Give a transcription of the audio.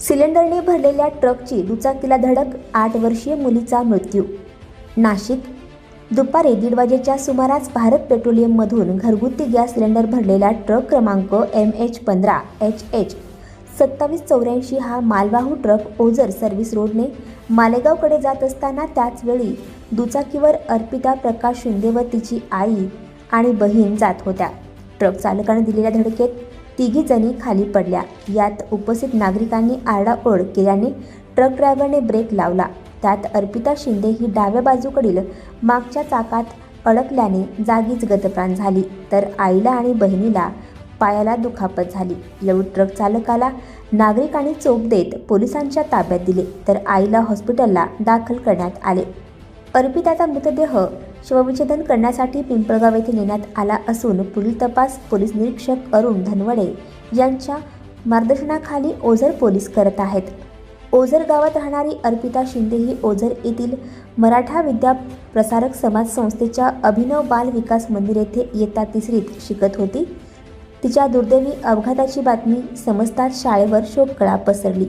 सिलेंडरने भरलेल्या ट्रकची दुचाकीला धडक आठ वर्षीय मुलीचा मृत्यू. नाशिक दुपारी दीड वाजेच्या सुमारास भारत पेट्रोलियममधून घरगुती गॅस सिलेंडर भरलेला ट्रक क्रमांक एम एच पंधरा एच एच सत्तावीस चौऱ्याऐंशी हा मालवाहू ट्रक ओझर सर्व्हिस रोडने मालेगावकडे जात असताना त्याचवेळी दुचाकीवर अर्पिता प्रकाश शिंदे व तिची आई आणि बहीण जात होत्या. ट्रक चालकाने दिलेल्या धडकेत तिघी जणी खाली पडल्या. यात उपस्थित नागरिकांनी आरडाओरड केल्याने ट्रक ड्रायव्हरने ब्रेक लावला. त्यात अर्पिता शिंदे ही डाव्या बाजूकडील मागच्या चाकात अडकल्याने जागीच गतप्राण झाली. तर आईला आणि बहिणीला पायाला दुखापत झाली. यावेळी ट्रक चालकाला नागरिकांनी चोप देत पोलिसांच्या ताब्यात दिले. तर आईला हॉस्पिटलला दाखल करण्यात आले. अर्पिताचा मृतदेह शवविच्छेदन करण्यासाठी पिंपळगाव येथे नेण्यात आला असून पुढील तपास पोलीस निरीक्षक अरुण धनवडे यांच्या मार्गदर्शनाखाली ओझर पोलीस करत आहेत. ओझर गावात राहणारी अर्पिता शिंदे ही ओझर येथील मराठा विद्या प्रसारक समाज संस्थेच्या अभिनव बाल विकास मंदिर येथे इयत्ता तिसरीत शिकत होती. तिच्या दुर्दैवी अपघाताची बातमी समजताच शाळेवर शोककळा पसरली.